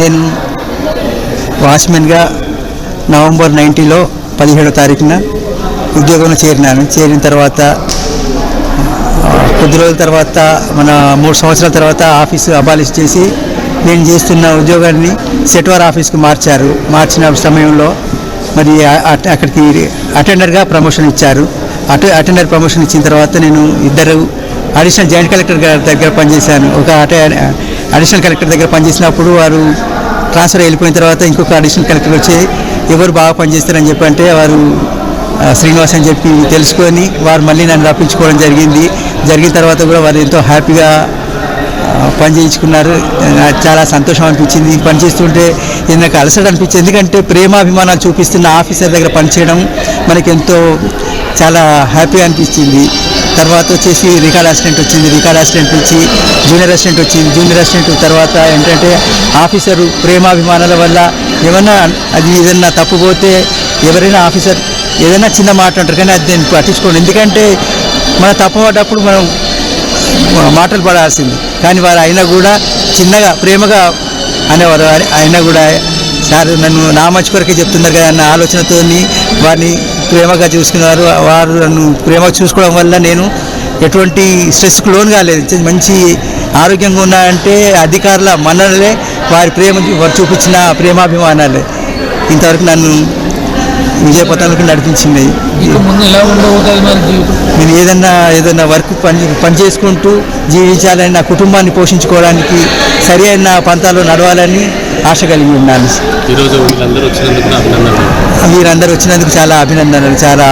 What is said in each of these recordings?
నేను వాచ్మెన్గా నవంబర్ నైన్టీలో పదిహేడో తారీఖున ఉద్యోగంలో చేరినాను. చేరిన తర్వాత కొద్ది రోజుల తర్వాత మన మూడు సంవత్సరాల తర్వాత ఆఫీసు అబాలిష్ చేసి నేను చేస్తున్న ఉద్యోగాన్ని సెట్వార్ ఆఫీస్కి మార్చారు. మార్చిన సమయంలో మరి అక్కడికి అటెండర్గా ప్రమోషన్ ఇచ్చారు. అటు అటెండర్ ప్రమోషన్ ఇచ్చిన తర్వాత నేను ఇద్దరు అడిషనల్ జాయింట్ కలెక్టర్ గారి దగ్గర పనిచేశాను. ఒక అటే అడిషనల్ కలెక్టర్ దగ్గర పనిచేసినప్పుడు వారు ట్రాన్స్ఫర్ వెళ్ళిపోయిన తర్వాత ఇంకొక అడిషనల్ కలెక్టర్ వచ్చి ఎవరు బాగా పనిచేస్తారని చెప్పి అంటే వారు శ్రీనివాస్ అని చెప్పి తెలుసుకొని వారు మళ్ళీ నన్ను రప్పించుకోవడం జరిగింది. జరిగిన తర్వాత కూడా వారు ఎంతో హ్యాపీగా పనిచేయించుకున్నారు. పని చేయించుకున్నారు చాలా సంతోషం అనిపించింది. పనిచేస్తుంటే పని చేస్తుంటే ఇది నాకు అలసట అనిపించింది. ఎందుకంటే ప్రేమాభిమానాలు చూపిస్తున్న ఆఫీసర్ దగ్గర పనిచేయడం మనకి ఎంతో చాలా హ్యాపీగా అనిపించింది. తర్వాత వచ్చేసి రికార్డ్ అసిస్టెంట్ వచ్చింది. రికార్డ్ అసిస్టెంట్ నుంచి జూనియర్ అసిస్టెంట్ వచ్చింది. జూనియర్ అసిస్టెంట్ తర్వాత ఏంటంటే ఆఫీసరు ప్రేమాభిమానాల వల్ల ఏమన్నా అది ఏదన్నా తప్పుపోతే ఎవరైనా ఆఫీసర్ ఏదైనా చిన్న మాట అంటారు కానీ అది నేను పట్టించుకోండి ఎందుకంటే మన తప్పబడ్డప్పుడు మనం మాటలు పడాల్సింది. కానీ వారు అయినా కూడా చిన్నగా ప్రేమగా అనేవారు. అయినా కూడా సార్ నన్ను నా మంచి కొరకే చెప్తున్నారు కదా అన్న ఆలోచనతో వారిని ప్రేమగా చూసుకున్నారు వారు నన్ను ప్రేమగా చూసుకోవడం వల్ల నేను ఎటువంటి స్ట్రెస్కు లోన్ కాలేదు. మంచి ఆరోగ్యంగా ఉన్నాయంటే అధికారుల మన్ననలే వారి ప్రేమ వారు చూపించిన ప్రేమాభిమానాలే. ఇంతవరకు నన్ను విజయపథంలోకి నడిపించింది. నేను ఏదన్నా ఏదన్నా వర్క్ పని పని చేసుకుంటూ జీవించాలని నా కుటుంబాన్ని పోషించుకోవడానికి సరి అయిన పంతాలో నడవాలని ఆశ కలిగి ఉన్నాను. ఈరోజు వీళ్ళందరూ వచ్చినందుకు అభినందనలు. మీరందరూ వచ్చినందుకు చాలా అభినందనలు చాలా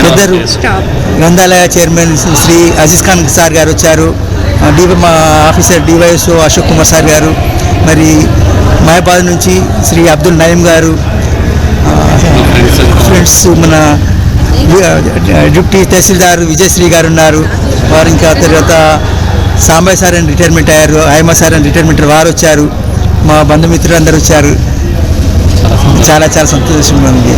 పెద్దరు గ్రంథాలయ చైర్మన్ శ్రీ అజీజ్ ఖాన్ సార్ గారు వచ్చారు. ఆ, డి మా officer DYSO Ashok Kumar sir గారు మరి మహబాద్ నుంచి శ్రీ అబ్దుల్ నయీం గారు ఫ్రెండ్స్ మన డిప్యూటీ తహసీల్దార్ విజయశ్రీ గారు ఉన్నారు వారు ఇంకా తర్వాత సాంబయ్య సార్ అని రిటైర్మెంట్ అయ్యారు హైమ సార్ అని రిటైర్మెంట్ వారు వచ్చారు మా బంధుమిత్రులు అందరు వచ్చారు చాలా చాలా సంతోషంగా ఉంది